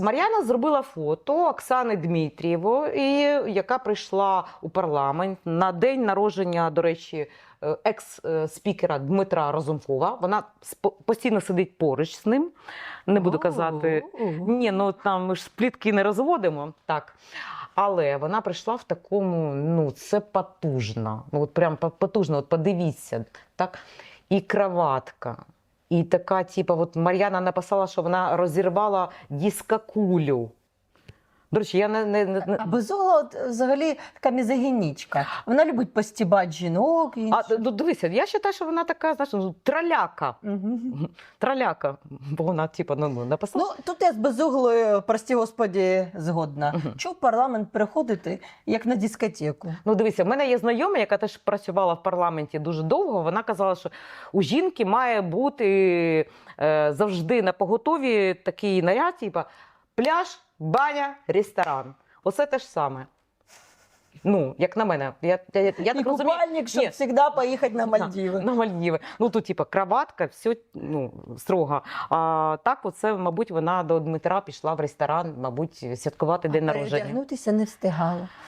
Мар'яна зробила фото Оксани Дмитрієвої, яка прийшла у парламент на день народження, до речі, е, екс-спікера Дмитра Разумкова. Вона постійно сидить поруч з ним. Не буду казати. Ні, ну там ми ж плітки не розводимо. Так. Але вона прийшла в такому, ну, це потужно. Ну, от прям потужно, от подивіться, так. І краватка. І така, типа, от Мар'яна написала, що вона розірвала дискокулю. До речі, я не, не, не, А Безугла от, взагалі така мізогінічка. Вона любить постібати жінок. І... А, ну, дивися, я вважаю, що вона така, знаєш, ну, траляка. Мгм. Траляка. Бо вона, типу, ну, ну, написала. Ну, тут я з безуглою, прості господі, згодна. Мгм. Чого в парламент приходити, як на дискотеку? Ну, дивися, в мене є знайома, яка теж працювала в парламенті дуже довго. Вона казала, що у жінки має бути е, завжди на поготові такий наряд, типу пляж, баня, ресторан. Оце те ж саме. Ну, як на мене. Я, я, я так розумію. купальник, щоб Ні. завжди поїхати на Мальдіви. На Мальдіви. Ну тут, типу, краватка, все ну, строго. А так, оце, мабуть, вона до Дмитра пішла в ресторан, мабуть, святкувати день народження. Передягнутися не встигала.